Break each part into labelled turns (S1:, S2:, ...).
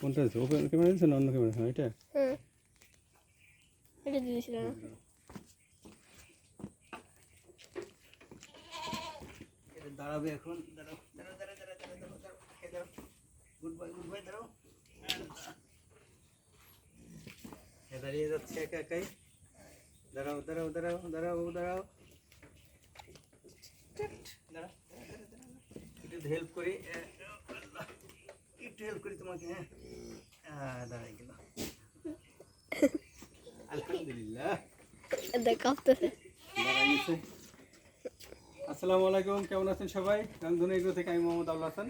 S1: কোনটা দিচ্ছে open camera দিচ্ছে না অন্য ক্যামেরা হ্যাঁ এটা
S2: হ্যাঁ এটা দিয়েছিল না
S1: দাঁড়াবে এখন দাঁড়াও দাঁড়াও দাঁড়াও দাঁড়াও দাঁড়াও দাঁড়াও দাঁড়াও গুড বাই গুড বাই দাঁড়াও দাঁড়িয়ে যাচ্ছে একা একাই দাঁড়াও দাঁড়াও দাঁড়াও দাঁড়াও দাঁড়াও দাঁড়াও একটু হেল্প করি একটু হেল্প করি তোমাকে হ্যাঁ? দাঁড়াই গেল। আলহামদুলিল্লাহ। আসসালামু আলাইকুম কেমন আছেন সবাই? রামধনু এগুলো থেকে আমি মোহাম্মদ আল্লাহ হাসান।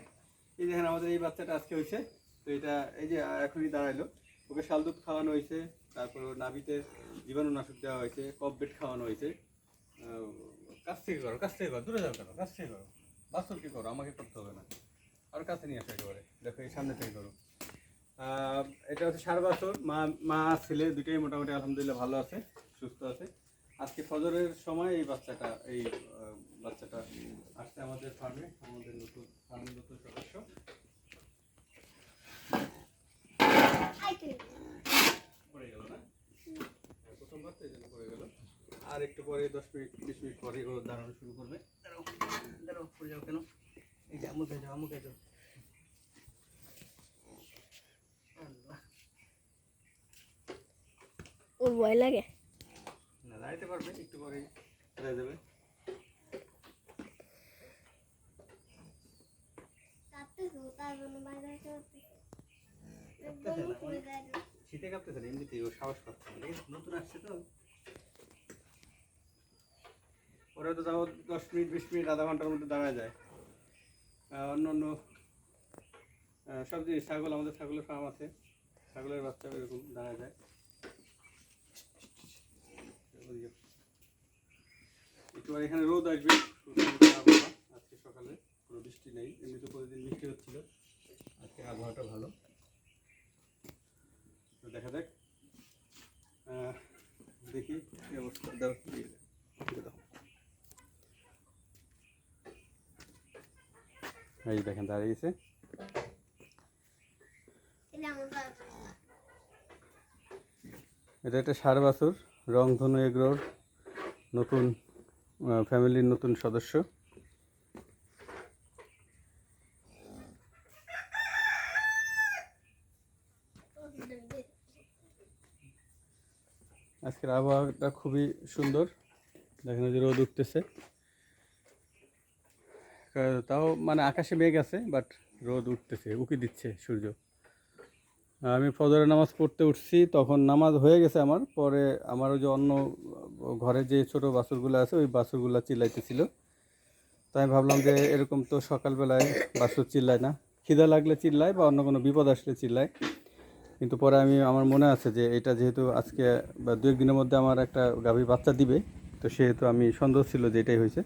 S1: এই দেখেন আমাদের এই বাচ্চাটা আজকে হয়েছে। তো এটা এই যে এখনই দাঁড়াইলো। ওকে শাল দুধ খাওয়ানো হয়েছে তারপর ওর নাভিতে জীবাণুনাশক দেওয়া হয়েছে কপ বেড খাওয়ানো হয়েছে। কাছ থেকে করো কাছ থেকে করো দূরে যাও কেন? কাছ থেকে করো। বাস্তব কি করো? আমাকে করতে হবে না। আর কাছে নিয়ে আসো একেবারে। দেখো এই সামনে থেকে করো। এটা হচ্ছে সাড়ে বছর মা মা ছেলে দুটোই মোটামুটি আলহামদুলিল্লাহ ভালো আছে সুস্থ আছে। আজকে ফজরের সময় এই বাচ্চাটা এই বাচ্চাটা আসছে আমাদের ফার্মে আমাদের নতুন ফার্মের নতুন সদস্য। না? হ্যাঁ, প্রথম এই জন্য আর একটু পরে দশ মিনিট বিশ মিনিট পরে ও দাঁড়ানো শুরু করবে। দাঁড়াও দাঁড়াও পড়ে যাও কেন? এই যে আমুকে যাও আমুকে যাও আল্লাহ
S2: ওর ভয় লাগে।
S1: না দাঁড়াইতে পারবে একটু পরেই দাঁড়ায় যাবে শীতে কাঁপতেছে এমনিতেই ও সাহস পাচ্ছে না। ঠিক আছে? নতুন আসছে তো। ওরা তো যাও দশ মিনিট বিশ মিনিট আধা ঘণ্টার মধ্যে দাঁড়ায় যায়। আহ, অন্য অন্য সব জিনিস ছাগল আমাদের ছাগলের ফার্ম আছে। ছাগলের বাচ্চা এরকম দাঁড়ায় যায়। ওদিকে। একটু এখানে রোদ আসবে আজকে সকালে কোনো বৃষ্টি নেই এমনি তো প্রতিদিন বৃষ্টি হচ্ছিল। আজকে আবহাওয়াটা ভালো। তো দেখা যাক। আহ, দেখি কি অবস্থা। দাও। এই দেখেন দাঁড়িয়েছে এটা একটা সার বাছুর, রংধনু এগ্রোর, নতুন ফ্যামিলির নতুন সদস্য। আজকের আবহাওয়াটা খুবই সুন্দর। দেখেন যে রোদ উঠতেছে। তাও মানে আকাশে মেঘ আছে বাট রোদ উঠতেছে, উকি দিচ্ছে সূর্য। আমি ফজরের নামাজ পড়তে উঠছি, তখন নামাজ হয়ে গেছে আমার। পরে আমার ওই যে অন্য ঘরে যে ছোট বাছুরগুলো আছে, ওই বাছুরগুলো চিল্লাইতেছিল। তাই আমি ভাবলাম যে এরকম তো সকালবেলায় বাসুর চিল্লায় না। খিদা লাগলে চিল্লায় বা অন্য কোনো বিপদ আসলে চিল্লায়। কিন্তু পরে আমি, আমার মনে আছে যে এটা যেহেতু আজকে বা দু একদিনের মধ্যে আমার একটা গাভী বাচ্চা দিবে, তো সেহেতু আমি সন্দেহ ছিল যে এটাই হয়েছে।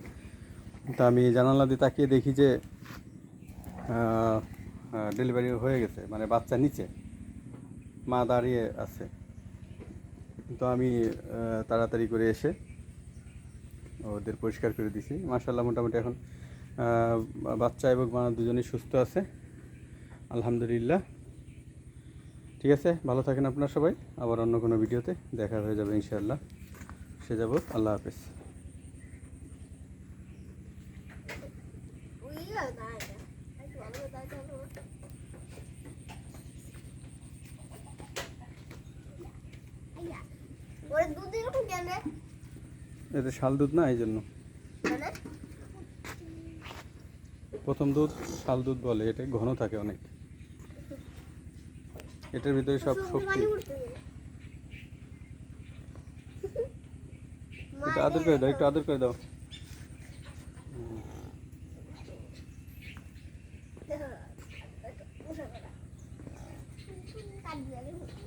S1: তা আমি জানালা দিয়ে তাকিয়ে দেখি যে ডেলিভারি হয়ে গেছে মানে বাচ্চা নিচে। মা দাঁড়িয়ে আছে। তো আমি তাড়াতাড়ি করে এসে ওদের পরিষ্কার করে দিছি। মার্শাল্লাহ মোটামুটি এখন বাচ্চা এবং মা দুজনেই সুস্থ আছে। আলহামদুলিল্লাহ। ঠিক আছে, ভালো থাকেন আপনারা সবাই। আবার অন্য কোনো ভিডিওতে দেখা হয়ে যাবে ইনশাআল্লাহ। সে যাব আল্লাহ হাফেজ।
S2: ওরে দুধ এরকম কেন?
S1: এটা শাল দুধ না এই জন্য
S2: মানে?
S1: প্রথম দুধ শাল দুধ বলে এটা ঘন থাকে অনেক। এটার ভিতরে সব শক্তি। একটু আদর করে দাও একটু আদর করে দাও।
S2: দিলে